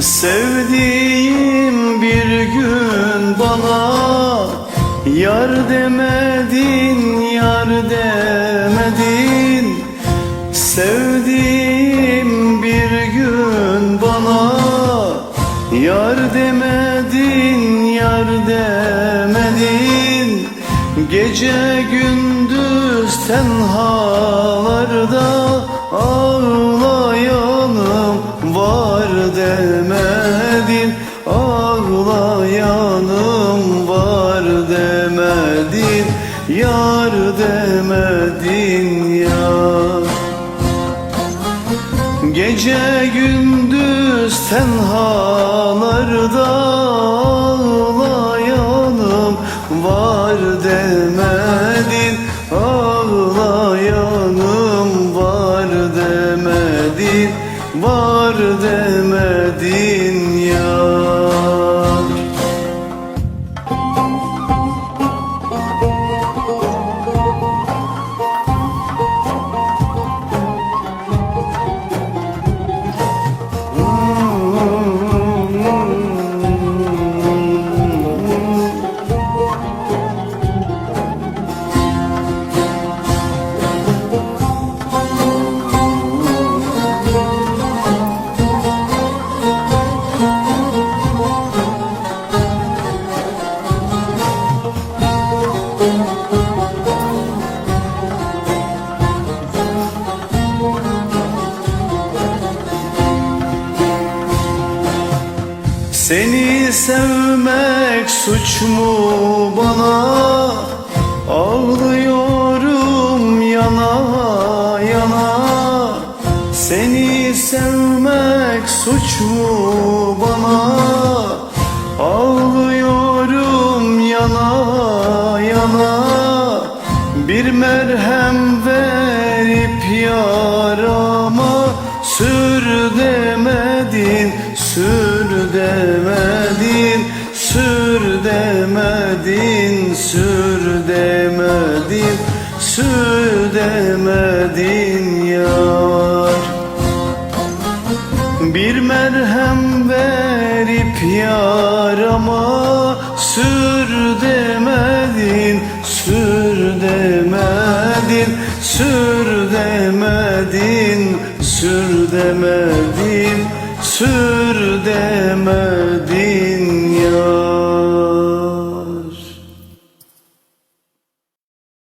Sevdiğim bir gün bana Yar demedin, yar demedin. Sevdiğim bir gün bana Yar demedin, yar demedin. Gece gündüz tenhalarda Ağlayanım var demedin Ağlayanım var demedin. Yar demedin yar Gece gündüz tenhalarda ağlayanım var demedin. Ağlayanım var demedin. Var demedin Seni sevmek suç mu bana? Ağlıyorum yana yana. Seni sevmek suç mu bana? Ağlıyorum yana yana. Bir merhem verip yarama Sür sür demedin Sür demedin, sür demedin Sür demedin yar. Bir merhem verip yarama Sür demedin, sür demedin Sür demedin, sür demedin Sür